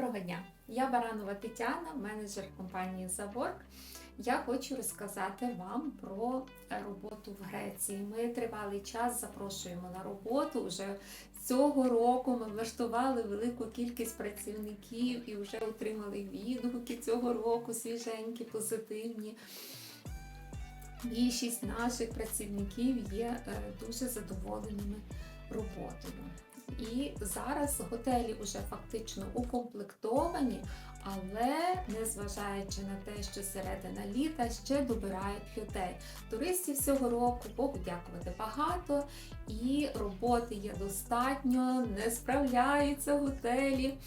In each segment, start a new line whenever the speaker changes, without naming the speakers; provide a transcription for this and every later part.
Доброго дня! Я Баранова Тетяна, менеджер компанії Заворк. Я хочу розказати вам про роботу в Греції. Ми тривалий час запрошуємо на роботу. Уже цього року ми влаштували велику кількість працівників і вже отримали відгуки цього року, свіженькі, позитивні. Більшість наших працівників є е, дуже задоволеними роботою. І зараз готелі вже фактично укомплектовані, але незважаючи на те, що середина літа ще добирають людей. Туристів цього року, Богу дякувати, багато, і роботи є достатньо, не справляються готелі.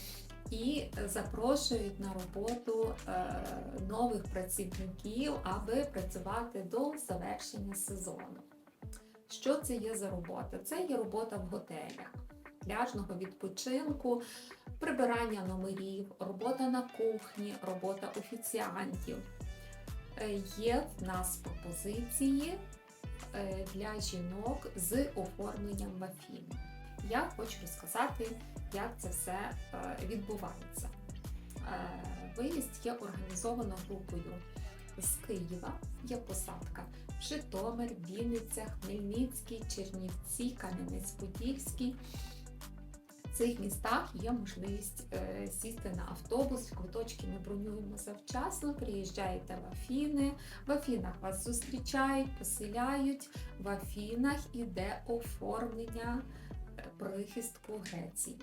І запрошують на роботу е, нових працівників, аби працювати до завершення сезону. Що це є за робота? Це є робота в готелях пляжного відпочинку, прибирання номерів, робота на кухні, робота офіціантів. Е, Є в нас пропозиції е, для жінок з оформленням вафін. Я хочу розказати, як це все е, відбувається. Виїзд є організовано групою з Києва, є посадка Житомир, Вінниця, Хмельницький, Чернівці, Кам'янець-Подільський. В цих містах є можливість е, сісти на автобус, квиточки ми бронюємо завчасно, приїжджаєте в Афіни, в Афінах вас зустрічають, поселяють, в Афінах іде оформлення е, прихистку Греції.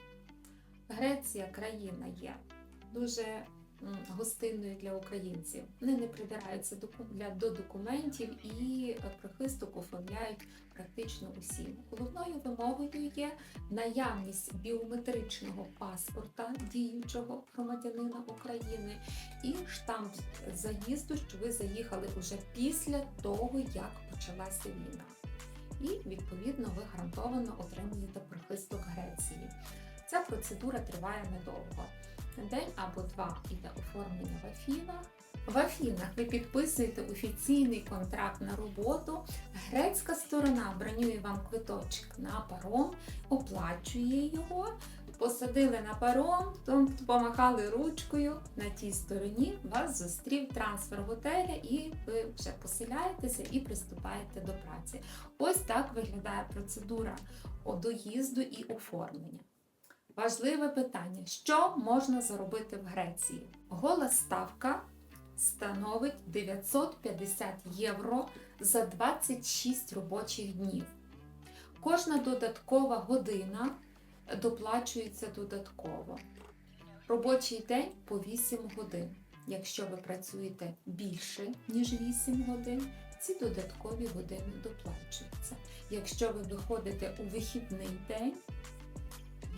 Греція країна є дуже гостинною для українців. Вони не придираються до документів і е, прихисток оформляють практично усі. Головною вимогою є наявність біометричного паспорта діючого громадянина України і штамп заїзду, що ви заїхали уже після того, як почалася війна. І відповідно ви гарантовано отримуєте прихисток Греції. Ця процедура триває недовго. День або два іде оформлення в Афінах. В Афінах ви підписуєте офіційний контракт на роботу. Грецька сторона бронює вам квиточок на паром, оплачує його, посадили на паром, помахали ручкою. На тій стороні вас зустрів трансфер готеля, і ви вже поселяєтеся і приступаєте до праці. Ось так виглядає процедура доїзду і оформлення. Важливе питання: що можна заробити в Греції? Гола ставка становить 950 євро за 26 робочих днів. Кожна додаткова година доплачується додатково. Робочий день по 8 годин. Якщо ви працюєте більше, ніж 8 годин, ці додаткові години доплачуються. Якщо ви виходите у вихідний день,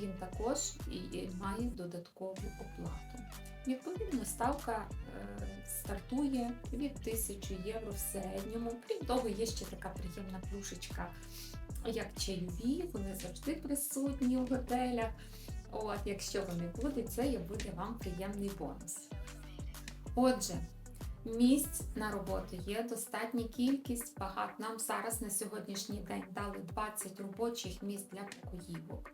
він також і- має додаткову оплату. Відповідно, ставка е, стартує від 1000 євро в середньому. Крім того, є ще така приємна плюшечка, як чайові, вони завжди присутні у готелях. От, якщо вони будуть, це буде вам приємний бонус. Отже, місць на роботу є достатня кількість. Багато нам зараз на сьогоднішній день дали 20 робочих місць для покоївок.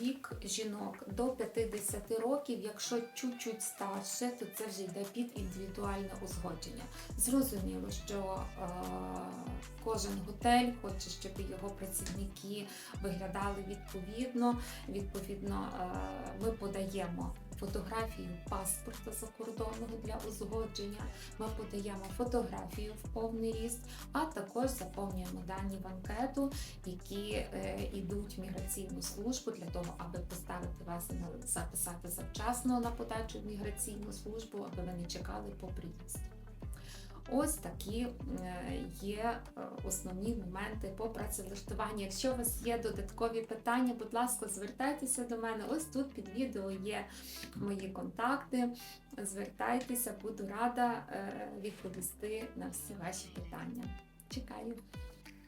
Вік жінок до 50 років, якщо чуть-чуть старше, то це вже йде під індивідуальне узгодження. Зрозуміло, що е, кожен готель хоче, щоб його працівники виглядали відповідно. Відповідно, е, ми подаємо фотографію паспорта закордонного для узгодження. Ми подаємо фотографію в повний ріст, а також заповнюємо дані в анкету, які е, йдуть в міграційну службу для того, аби поставити вас на записати завчасно на подачу в міграційну службу, аби ви не чекали по приїзду. Ось такі е, є е, основні моменти по працевлаштуванню. Якщо у вас є додаткові питання, будь ласка, звертайтеся до мене. Ось тут під відео є мої контакти. Звертайтеся, буду рада е, відповісти на всі ваші питання. Чекаю.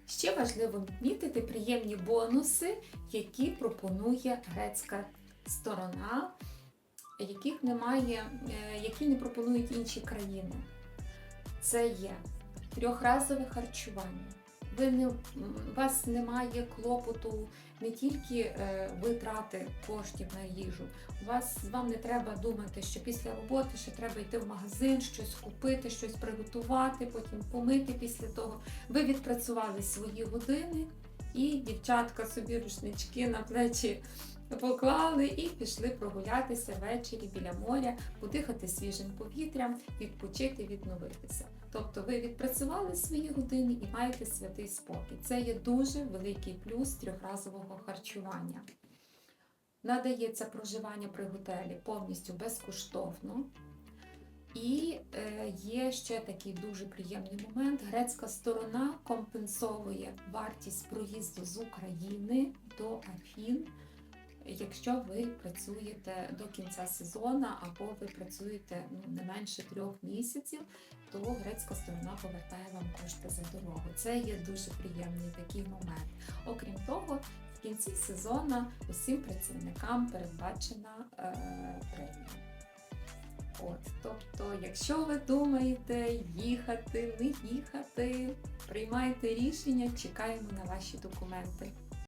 Ще важливо відмітити приємні бонуси, які пропонує грецька сторона, яких немає, які не пропонують інші країни. Це є трьохразове харчування, ви не, у вас немає клопоту не тільки е, витрати коштів на їжу. У вас вам не треба думати, що після роботи ще треба йти в магазин, щось купити, щось приготувати, потім помити після того. Ви відпрацювали свої години, і дівчатка собі рушнички на плечі поклали і пішли прогулятися ввечері біля моря, подихати свіжим повітрям, відпочити, відновитися. Тобто ви відпрацювали свої години і маєте святий спокій. Це є дуже великий плюс трьохразового харчування. Надається проживання при готелі повністю безкоштовно. І е, є ще такий дуже приємний момент. Грецька сторона компенсовує вартість проїзду з України до Афін, якщо ви працюєте до кінця сезону або ви працюєте ну, не менше трьох місяців, то грецька сторона повертає вам кошти за дорогу. Це є дуже приємний такий момент. Окрім того, в кінці сезону усім працівникам передбачена е, премія. От, тобто, якщо ви думаєте їхати, не їхати, приймайте рішення, чекаємо на ваші документи.